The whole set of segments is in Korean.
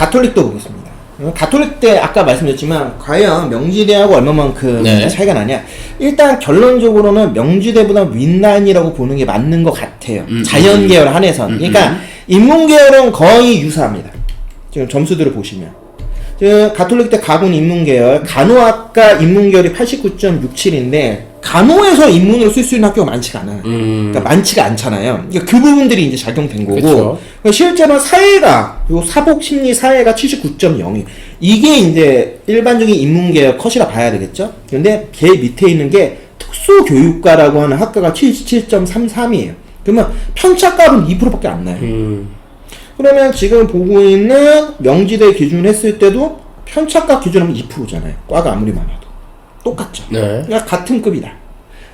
가톨릭도 보겠습니다. 어, 가톨릭 때 아까 말씀드렸지만 과연 명지대하고 얼마만큼 네. 차이가 나냐? 일단 결론적으로는 명지대보다 윈라인이라고 보는 게 맞는 것 같아요. 음, 자연 계열 한해선. 그러니까 인문 계열은 거의 유사합니다. 지금 점수들을 보시면. 가톨릭 때 가군 인문 계열, 간호학과 인문 계열이 89.67인데 간호에서 인문으로 쓸 수 있는 학교가 많지가 않아요. 음. 그러니까 많지가 않잖아요. 그러니까 그 부분들이 이제 작용된 거고. 그쵸. 그러니까 실제로 사회가 요 사복 심리 사회가 79.0이 이게 이제 일반적인 인문 계열 컷이라 봐야 되겠죠. 근데 걔 밑에 있는 게 특수교육과라고 하는 학과가 77.33이에요. 그러면 편차값은 2%밖에 안 나요. 음. 그러면 지금 보고 있는 명지대 기준 했을 때도 편차값 기준하면 2%잖아요. 과가 아무리 많아도 똑같죠. 네. 그러니까 같은 급이다.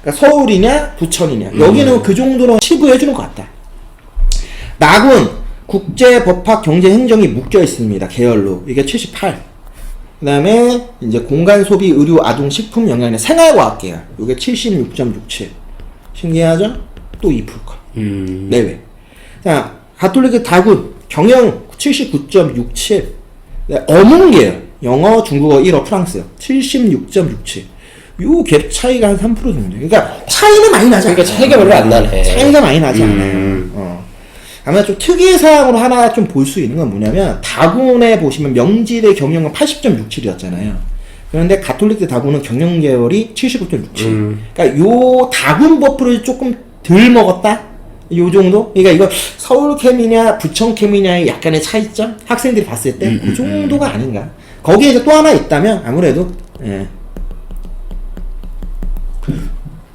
그러니까 서울이냐 부천이냐 여기는 그 정도로 치부해 주는 것 같다. 낙은 국제 법학 경제 행정이 묶여 있습니다. 계열로 이게 78. 그다음에 이제 공간 소비 의료 아동 식품 영양의 생활과학 계열 이게 76.67. 신기하죠? 또 2%컷. 음. 내외. 자, 가톨릭의 다군 경영 79.67. 네, 어문 계열 영어, 중국어, 일어, 프랑스 76.67. 요 갭 차이가 한 3% 정도. 그러니까 차이는 많이 나지 그러니까 않아요. 차이가 별로 안 나네. 차이가 많이 나지 음. 않아요. 어. 아마 좀 특이의 사항으로 하나 좀 볼 수 있는 건 뭐냐면 다군에 보시면 명지대 경영은 80.67이었잖아요. 그런데 가톨릭 대 다군은 경영 계열이 79.67. 음. 그러니까 요 다군 버프를 조금 덜 먹었다. 요 정도? 그러니까 이거 서울 캠이냐 부천 캠이냐의 약간의 차이점 학생들이 봤을 때 그 정도가 아닌가. 거기에 이제 또 하나 있다면 아무래도 예.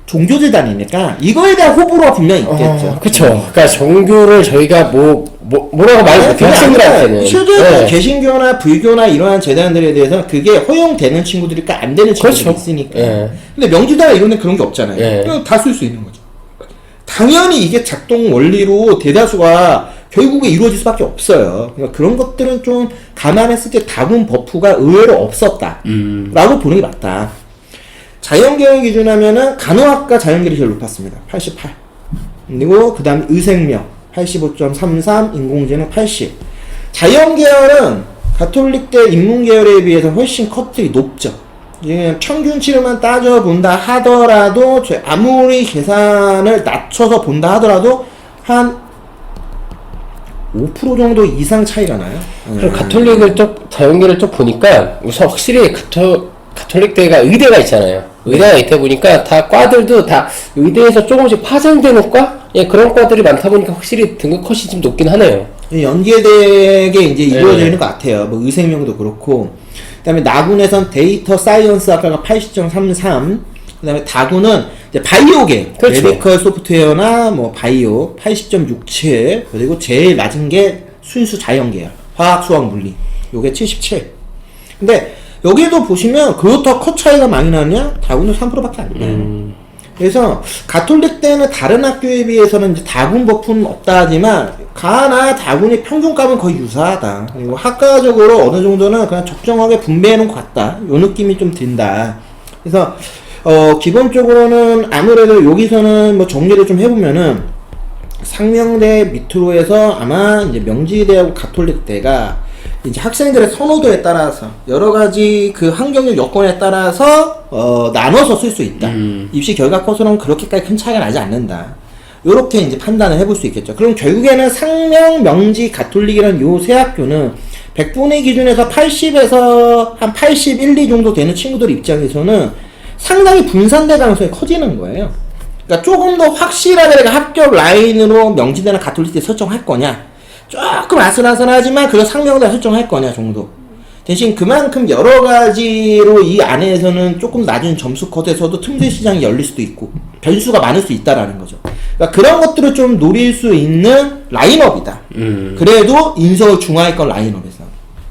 종교재단이니까 이거에 대한 호불호가 분명히 있겠죠. 어, 그쵸. 그러니까 종교를 저희가 뭐, 뭐 뭐라고 말 못해 학생들한테는. 실제로 네. 개신교나 불교나 이러한 재단들에 대해서 그게 허용되는 친구들이니까 안 되는 친구들이 그렇죠. 있으니까. 예. 근데 명지대나 이런 데 그런 게 없잖아요. 예. 그냥 다쓸 수 있는 거죠. 당연히 이게 작동 원리로 대다수가 결국에 이루어질 수밖에 없어요. 그러니까 그런 것들은 좀 감안했을 때 다군 버프가 의외로 없었다. 음. 라고 보는 게 맞다. 자연계열 기준 하면은 간호학과 자연계열이 제일 높았습니다. 88. 그리고 그 다음 의생명 85.33, 인공지능 80. 자연계열은 가톨릭대 인문계열에 비해서 훨씬 컷들이 높죠. 지금 평균치를만 따져본다 하더라도 저- 아무리 계산을 낮춰서 본다 하더라도 한 5% 정도 이상 차이가 나요. 그리고 가톨릭을 또 자연계를 또 보니까 우선 확실히 가톨 가톨릭 대가 의대가 있잖아요. 의대가 있다 보니까 다 과들도 다 의대에서 조금씩 파생되는 과? 예, 그런 과들이 많다 보니까 확실히 등급 컷이 좀 높긴 하네요. 연계되게 이제 이루어져 네. 있는 것 같아요. 뭐 의생명도 그렇고. 그 다음에 나군에선 데이터 사이언스 학과가 80.33. 그 다음에 다군은 이제 바이오계, 그렇죠. 메디컬 소프트웨어나 뭐 바이오 80.67. 그리고 제일 낮은 게 순수 자연계열, 화학, 수학, 물리. 요게 77. 근데 여기도 보시면 그렇다 컷 차이가 많이 나냐? 다군은 3%밖에 안 나요. 음. 그래서 가톨릭 때는 다른 학교에 비해서는 이제 다군 버프는 없다 하지만 가나 다군이 평균값은 거의 유사하다. 그리고 학과적으로 어느 정도는 그냥 적정하게 분배해 놓은 것 같다. 요 느낌이 좀 든다. 그래서 어 기본적으로는 아무래도 여기서는 뭐 정리를 좀 해보면은 상명대 밑으로 해서 아마 이제 명지대하고 가톨릭대가 이제 학생들의 선호도에 따라서 여러 가지 그 환경적 여건에 따라서 어, 나눠서 쓸 수 있다. 음. 입시 결과 컷으로는 그렇게까지 큰 차이가 나지 않는다. 요렇게 이제 판단을 해볼 수 있겠죠. 그럼 결국에는 상명, 명지, 가톨릭이라는 요세 학교는 100분의 기준에서 80에서 한 81, 2 정도 되는 친구들 입장에서는 상당히 분산될 가능성이 커지는 거예요. 그러니까 조금 더 확실하게 내가 합격 라인으로 명지대나 가톨릭대 설정할 거냐. 조금 아슬아슬하지만 그래도 상명대 설정할 거냐 정도. 대신 그만큼 여러 가지로 이 안에서는 조금 낮은 점수 컷에서도 틈새 시장이 열릴 수도 있고 변수가 많을 수 있다라는 거죠. 그러니까 그런 것들을 좀 노릴 수 있는 라인업이다. 음. 그래도 인서울 중하위권 라인업에서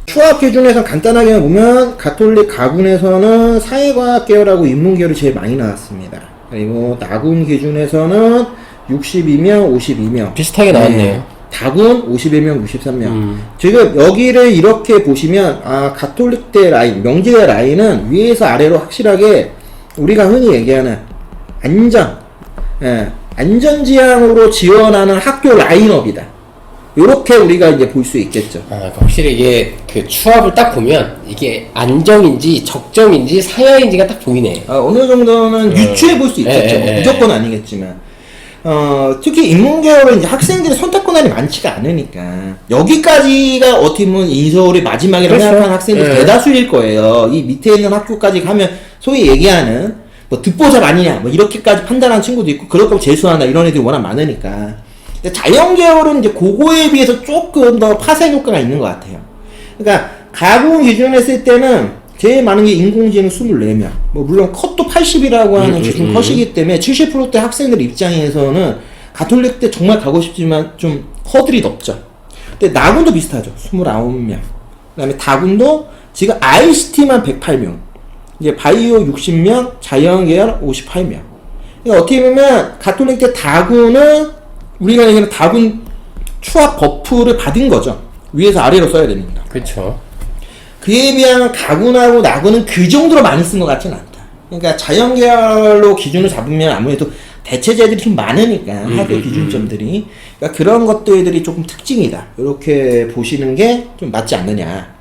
추합 기준에서 간단하게 보면 가톨릭 가군에서는 사회과학 계열하고 인문 계열이 제일 많이 나왔습니다. 그리고 나군 기준에서는 62명, 52명. 비슷하게 나왔네요. 다군 51명, 63명. 음. 지금 여기를 이렇게 보시면 아 가톨릭대 라인, 명지대 라인은 위에서 아래로 확실하게 우리가 흔히 얘기하는 안전, 예, 안전지향으로 지원하는 학교 라인업이다. 이렇게 우리가 이제 볼 수 있겠죠. 아, 그러니까 확실히 이게 그 추합을 딱 보면 이게 안정인지 적정인지 상향인지가 딱 보이네. 어, 어느 정도는 유추해 볼수 예, 있겠죠. 예, 예. 무조건 아니겠지만. 어, 특히 인문계열은 이제 학생들의 선택 권한이 많지가 않으니까. 여기까지가 어떻게 보면 인서울의 마지막이라고 그렇죠. 생각하는 학생들이 예. 대다수일 거예요. 이 밑에 있는 학교까지 가면 소위 얘기하는 뭐 듣보잡 아니냐, 뭐 이렇게까지 판단하는 친구도 있고, 그럴 거면 재수한다 이런 애들이 워낙 많으니까. 자연계열은 이제 그거에 비해서 조금 더 파생 효과가 있는 것 같아요. 그러니까 가공 기준으로 했을 때는 제일 많은 게 인공지능 24명. 뭐 물론 컷도 80이라고 하는 음, 기준 음, 컷이기 때문에 70%대 학생들 입장에서는 가톨릭 때 정말 가고 싶지만 좀 허들이 높죠. 근데 나군도 비슷하죠. 29명. 그 다음에 다군도 지금 ICT만 108명. 이제 바이오 60명, 자연계열 58명. 그러니까 어떻게 보면 가톨릭 때 다군은 우리가 얘기하는 다군 추합 버프를 받은 거죠. 위에서 아래로 써야 됩니다. 그렇죠. 그에 비하면 가군하고 나군은 그 정도로 많이 쓴 것 같지는 않다. 그러니까 자연 계열로 기준을 잡으면 아무래도 대체제들이 좀 많으니까 학교 기준점들이 그러니까 그런 것들이 조금 특징이다. 이렇게 보시는 게 좀 맞지 않느냐.